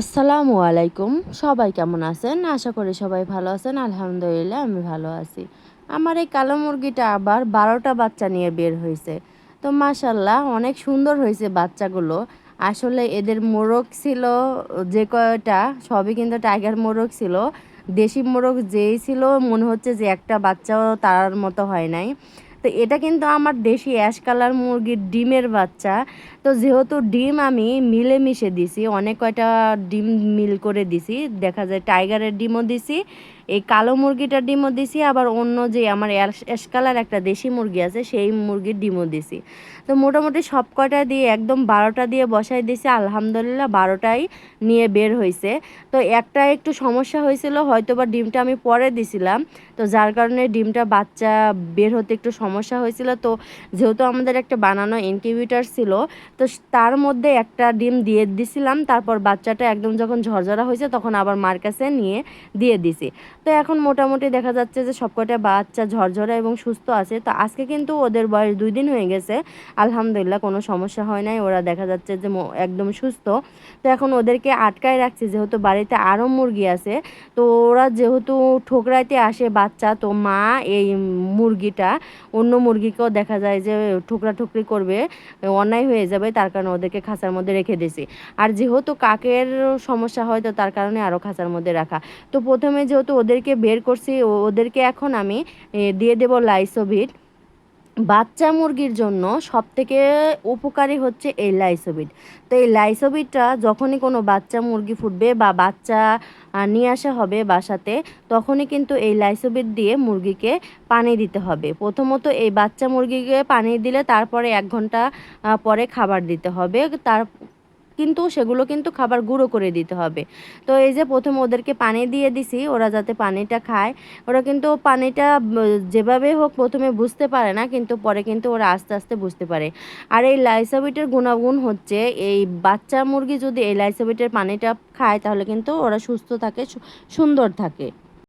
আসসালামু আলাইকুম। সবাই কেমন আছেন? আশা করি সবাই ভালো আছেন। আলহামদুলিল্লাহ, আমি ভালো আছি। আমার এই কালো মুরগিটা আবার বারোটা বাচ্চা নিয়ে বের হয়েছে। তো মাশাল্লাহ অনেক সুন্দর হয়েছে বাচ্চাগুলো। আসলে এদের মোরগ ছিল যে কয়টা, সবই কিন্তু টাইগার মোরগ ছিল। দেশি মোরগ যেই ছিল, মনে হচ্ছে যে একটা বাচ্চাও তার মতো হয় নাই। তো এটা কিন্তু আমার দেশি অ্যাশ কালার মুরগির ডিমের বাচ্চা। তো যেহেতু ডিম আমি মিলে মিশে দিছি, অনেক কয়টা ডিম মিল করে দিছি, দেখা যায় টাইগারের ডিমও দিছি এই কালো মুরগিটার ডিমও দিছি, আবার অন্য যে আমার অ্যাশ কালার একটা দেশি মুরগি আছে, সেই মুরগির ডিমও দিছি। তো মোটামুটি সব কয়টা দিয়ে একদম বারোটা দিয়ে বসাই দিছি, আলহামদুলিল্লাহ বারোটাই নিয়ে বের হয়েছে তো একটা একটু সমস্যা হয়েছিল হয়তো বা ডিমটা আমি পরে দিছিলাম, তো যার কারণে ডিমটা বাচ্চা বের হতে একটু সমস্যা হয়েছিল। তো যেহেতু আমাদের একটা বানানো ইনকিউবেটার ছিল, তো তার মধ্যে একটা ডিম দিয়ে দিছিলাম, তারপর বাচ্চাটা একদম যখন ঝরঝরা হয়েছে, তখন আবার মার কাছে নিয়ে দিয়ে দিছি। তো এখন মোটামুটি দেখা যাচ্ছে যে সবকটা বাচ্চা ঝরঝরা এবং সুস্থ আছে। তো আজকে কিন্তু ওদের বয়স দুই দিন হয়ে গেছে। আলহামদুলিল্লাহ কোনো সমস্যা হয় নাই। ওরা দেখা যাচ্ছে যে একদম সুস্থ। তো এখন ওদেরকে আটকায় রাখছি যেহেতু বাড়িতে আরও মুরগি আছে। তো ওরা যেহেতু ঠোকরাইতে আসে বাচ্চা, তো মা এই মুরগিটা অন্য মুরগিকেও দেখা যায় যে ঠোকরা ঠুকরি করবে, অন্যায় হয়ে যাবে, তার কারণে ওদেরকে খাঁচার মধ্যে রেখে দিছি। আর যেহেতু কাকের সমস্যা হয়, তো তার কারণে আরও খাঁচার মধ্যে রাখা। তো প্রথমে যেহেতু ওদেরকে বের করছি ওদেরকে এখন আমি দিয়ে দেবো লাইসোভিট বাচ্চা মুরগির জন্য সবথেকে উপকারী হচ্ছে এই লাইসোবিট। তো এই লাইসোবিটটা যখনই কোনো বাচ্চা মুরগি ফুটবে বা বাচ্চা নিয়ে আসা হবে বাসাতে, তখনই কিন্তু এই লাইসোবিট দিয়ে মুরগিকে পানি দিতে হবে। প্রথমত এই বাচ্চা মুরগিকে পানি দিলে তারপরে এক ঘণ্টা পরে খাবার দিতে হবে। তার কিন্তু সেগুলো কিন্তু খাবার গুঁড়ো করে দিতে হবে। তো এই যে প্রথম ওদেরকে পানি দিয়ে দিছি, ওরা যাতে পানিটা খায়। ওরা কিন্তু পানিটা যেভাবে হোক প্রথমে বুঝতে পারে না, কিন্তু পরে কিন্তু ওরা আস্তে আস্তে বুঝতে পারে। আর এই লাইসাবিটের গুণাগুণ হচ্ছে, এই বাচ্চা মুরগি যদি এই লাইসাবিটের পানিটা খায়, তাহলে কিন্তু ওরা সুস্থ থাকে সুন্দর থাকে।